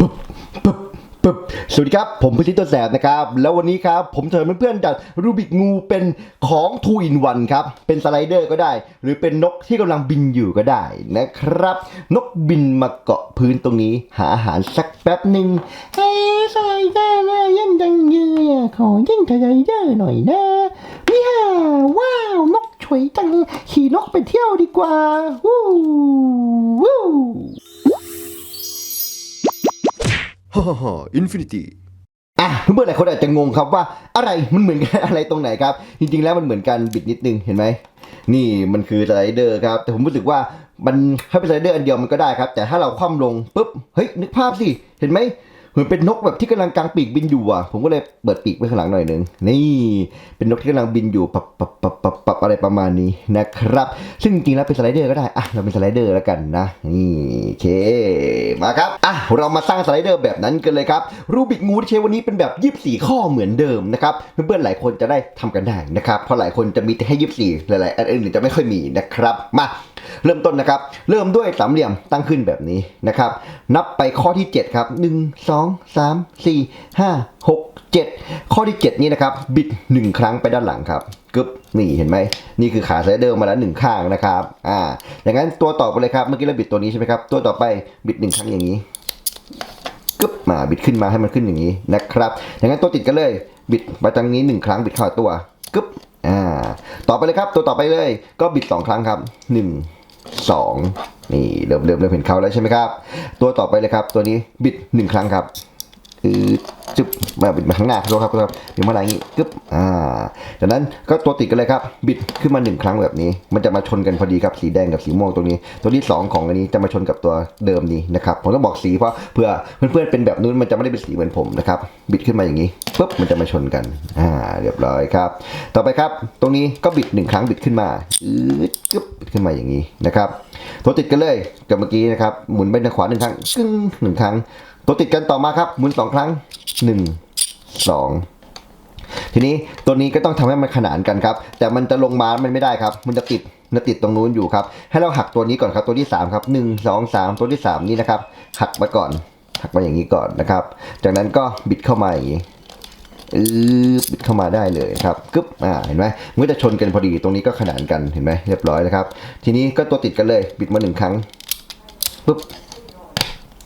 บึบบึบบึบสวัสดีครับ ผมพิชิตตัวแสบนะครับ แล้ววันนี้ครับ ผมเชิญเพื่อนๆจัดรูบิกงูเป็นของทูอินวันครับ เป็นสไลเดอร์ก็ได้ หรือเป็นนกที่กำลังบินอยู่ก็ได้นะครับ นกบินมาเกาะพื้นตรงนี้ หาอาหารสักแป๊บหนึ่งเฮ้ยสไลเดอร์นะยังจังเยอขอยิ่งสไลเดอร์หน่อยนะวิฮ่าว้าวนกฉวยจังขี่นกไปเที่ยวดีกว่าวู้วู้ ฮ่าฮ่าฮ่าอินฟินิตี้อะเพื่อนๆหลายคนอาจจะงงครับว่าอะไรมันเหมือนกันอะไรตรงไหนครับ จริงๆแล้วมันเหมือนกันบิดนิดนึงเห็นไหมนี่มันคือสไลเดอร์ครับ แต่ผมรู้สึกว่ามันถ้าเป็นสไลเดอร์อันเดียวมันก็ได้ครับ แต่ถ้าเราคว่ำลงปุ๊บเฮ้ยนึกภาพสิเห็นไหมเหมือนเป็นนกแบบที่กำลังกางปีกบินอยู่อะ ผมก็เลยเปิดปีกไว้ข้างหลังหน่อยหนึงนี่ เป็นนกที่กำลังบินอยู่ปับปับปับปับปับอะไรประมาณนี้นะครับ ซึ่งจริงๆแล้วเป็นสไลเดอร์ก็ได้อะเราเป็นสไลเดอร์แล้วกันนะนี่โอเค มาครับอะเรามาสร้างสไลเดอร์แบบนั้นกันเลยครับรูบิกงูที่ใช้วันนี้เป็นแบบ 24 ข้อเหมือนเดิมนะครับเพื่อนๆหลายคนจะได้ทำกันได้นะครับเพราะหลายคนจะมีแต่ให้ 24 หลายๆอันอื่นจะไม่ค่อยมีนะครับมาเริ่มต้นนะครับ เริ่มด้วยสามเหลี่ยมตั้งขึ้นแบบนี้นะครับ นับไปข้อที่ 7 ครับ 1 2 3 4 5 6 7 ข้อที่ 7 นี้นะครับ บิด 1 ครั้งไปด้านหลังครับกึบนี่เห็นไหมนี่คือขาสไลเดอร์มาแล้วหนึ่งข้างนะครับอ่าอย่างนั้นตัวต่อไปเลยครับเมื่อกี้เราบิดตัวนี้ใช่ไหมครับตัวต่อไปบิดหนึ่งครั้งอย่างนี้กึบมาบิดขึ้นมาให้มันขึ้นอย่างนี้นะครับอย่างนั้นตัวติดกันเลย บิดไปทางนี้หนึ่งครั้งบิดเข้าตัวกึบอ่าต่อไปเลยครับ ตัวต่อไปเลย ก็บิดสองครั้งครับหนึ่งสองนี่เริ่มเริ่มเริ่มเห็นเขาแล้วใช่ไหมครับ ตัวต่อไปเลยครับ ตัวนี้บิดหนึ่งครั้งครับอือ จึบมาบิดมาข้างหน้าครับครับครับบิดมาอะไรอย่างนี้กึ๊บอ่าจากนั้นก็ตัวติดกันเลยครับ บิดขึ้นมาหนึ่งครั้งแบบนี้ มันจะมาชนกันพอดีครับสีแดงกับสีม่วงตรงนี้ ตัวที่สองของอันนี้จะมาชนกับตัวเดิมนี้นะครับผมต้องบอกสีเพราะเพื่อเพื่อนๆเป็นแบบนู้นมันจะไม่ได้เป็นสีเหมือนผมนะครับบิดขึ้นมาอย่างนี้ปุ๊บมันจะมาชนกันอ่าเรียบร้อยครับ ต่อไปครับ ตรงนี้ก็บิดหนึ่งครั้งบิดขึ้นมาอืดกึ๊บบิดขึ้นมาอย่างนี้นะครับตัวติดกันเลยกับเมื่อกี้นะครับหมุนไปทางขวาหนึ่งครั้งกึ้งหนึ่งครั้งตัวติดกันต่อมาครับหมุนสองครั้ง หนึ่งสองทีนี้ตัวนี้ก็ต้องทำให้มันขนานกันครับ แต่มันจะลงมา มันไม่ได้ครับ มันจะติดมันติดตรงนู้นอยู่ครับ ให้เราหักตัวนี้ก่อนครับ ตัวที่3ครับหนึ่งสองสามตัวที่ 3 นี่นะครับ หักมาก่อน หักมาอย่างนี้ก่อนนะครับ จากนั้นก็บิดเข้ามาอย่างนี้อือบิดเข้ามาได้เลยครับกึ๊บอ่าเห็นไหมมันก็จะชนกันพอดีตรงนี้ก็ขนานกันเห็นไหมเรียบร้อยแล้วครับ ทีนี้ก็ตัวติดกันเลย บิดมาหนึ่งครั้งปุ๊บ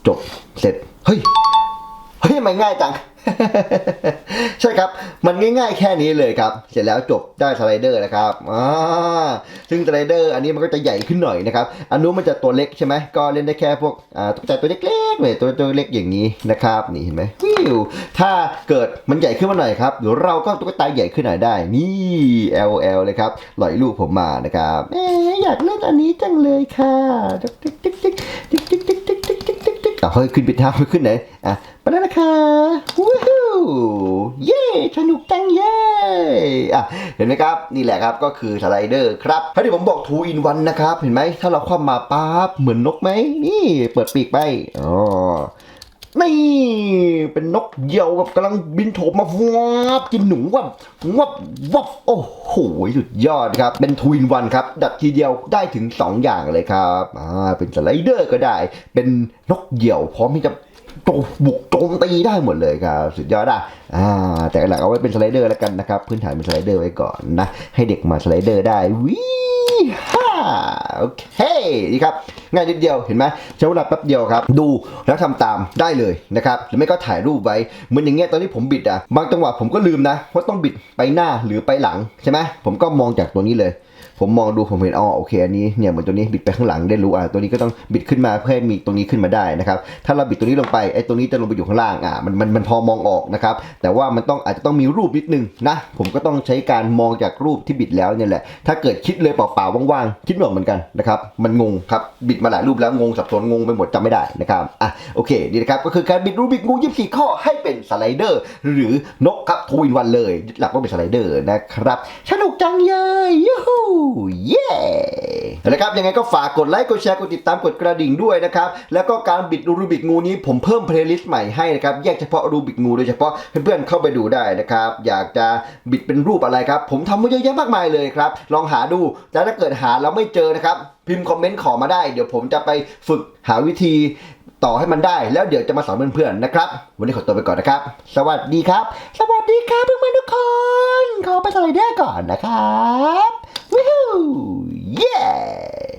จบเสร็จเฮ้ย เฮ้ยทำไมง่ายจัง ใช่ครับ มันง่ายๆแค่นี้เลยครับ เสร็จแล้วจบได้สไลเดอร์นะครับอ่าซึ่งสไลเดอร์อันนี้มันก็จะใหญ่ขึ้นหน่อยนะครับ อันนู้นมันจะตัวเล็กใช่ไหมก็เล่นได้แค่พวกอ่าตุ๊กตาตัวเล็กๆเลยตัวตัวเล็กอย่างนี้นะครับ นี่เห็นไหมวิวถ้าเกิดมันใหญ่ขึ้นมาหน่อยครับเดี๋ยวเราก็ตุ๊กตาใหญ่ขึ้นหน่อยได้ นี่ LL เลยครับหล่อยลูกผมมานะครับเอ๊อยากเล่นอันนี้จังเลยค่ะติ๊กติ๊กติ๊กติ๊กติ๊กติ๊กติ๊กติ๊กติ๊กติ๊กติ๊กติ๊กอะเฮ้ยขึ้นปิดทาขึ้นไหนอะปะ เย้สนุกจังเย้อะเห็นไหมครับ นี่แหละครับก็คือสไลเดอร์ครับถ้าที่ผมบอกทูอินวันนะครับ เห็นไหม ถ้าเราคว่ำมาปั๊บเหมือนนกไหม นี่เปิดปีกไปอ๋อ นี่เป็นนกเหยี่ยวแบบกำลังบินโถมมาวับกินหนูวับวับวับโอ้โหสุดยอดครับ เป็นทวินวันครับ ดัดทีเดียวได้ถึง 2 อย่างเลยครับอ่าเป็นสไลเดอร์ก็ได้ เป็นนกเหยี่ยวพร้อมที่จะโจบุกโจมตีได้หมดเลยครับสุดยอดอะอ่าแต่หลักเอาไว้เป็นสไลเดอร์แล้วกันนะครับ พื้นฐานเป็นสไลเดอร์ไว้ก่อนนะ ให้เด็กมาสไลเดอร์ได้วิ ฮ่าโอเคนี่ครับ ง่ายนิดเดียวเห็นไหมใช้เวลาแป๊บเดียวครับ ดูแล้วทำตามได้เลยนะครับหรือไม่ก็ถ่ายรูปไว้เหมือนอย่างเงี้ยตอนที่ผมบิดอะบางจังหวะผมก็ลืมนะว่าต้องบิดไปหน้าหรือไปหลังใช่ไหมผมก็มองจากตัวนี้เลย ผมมองดูผมเห็นอ๋อโอเคอันนี้เนี่ยเหมือนตัวนี้บิดไปข้างหลังได้รู้อะตัวนี้ก็ต้องบิดขึ้นมาเพื่อให้มีตรงนี้ขึ้นมาได้นะครับถ้าเราบิดตัวนี้ลงไปไอ้ตรงนี้จะลงไปอยู่ข้างล่างอะมันมันมันพอมองออกนะครับแต่ว่ามันต้องอาจจะต้องมีรูปนิดนึงนะผมก็ต้องใช้การมองจากรูปที่บิดแล้วเนี่ยแหละ ถ้าเกิดคิดเลยเปล่าๆว่างๆคิดไม่ออกเหมือนกันนะครับมันงงครับบิดมาหลายรูปแล้วงงสับสนงงไปหมดจำไม่ได้นะครับอะโอเคนี่นะครับก็คือการบิดรูบิกงู24ข้อให้เป็นสไลเดอร์ หรือนกครับทวินวันเลยหลักว่าเป็นสไลเดอร์นะครับสนุกจังเลยยูฮูเย้เอาละครับยังไงก็ฝากกดไลค์กดแชร์กดติดตามกดกระดิ่งด้วยนะครับแล้วก็การบิดรูบิกงูนี้ผมเพิ่มเพลย์ลิสต์ใหม่ให้นะครับแยกเฉพาะรูบิกงูโดยเฉพาะเพื่อนๆเข้าไปดูได้นะครับอยากจะบิดเป็นรูปอะไรครับผมทำไว้เยอะแยะมากมายเลยครับลองหาดูแต่ถ้าเกิดหาแล้วไม่เจอนะครับพิมพ์คอมเมนต์ขอมาได้ เดี๋ยวผมจะไปฝึกหาวิธีต่อให้มันได้ แล้วเดี๋ยวจะมาสอนเพื่อนๆนะครับ วันนี้ขอตัวไปก่อนนะครับ สวัสดีครับ สวัสดีครับเพื่อนๆทุกคน ขอไปสไลเดอร์ก่อนนะครับ Yeah!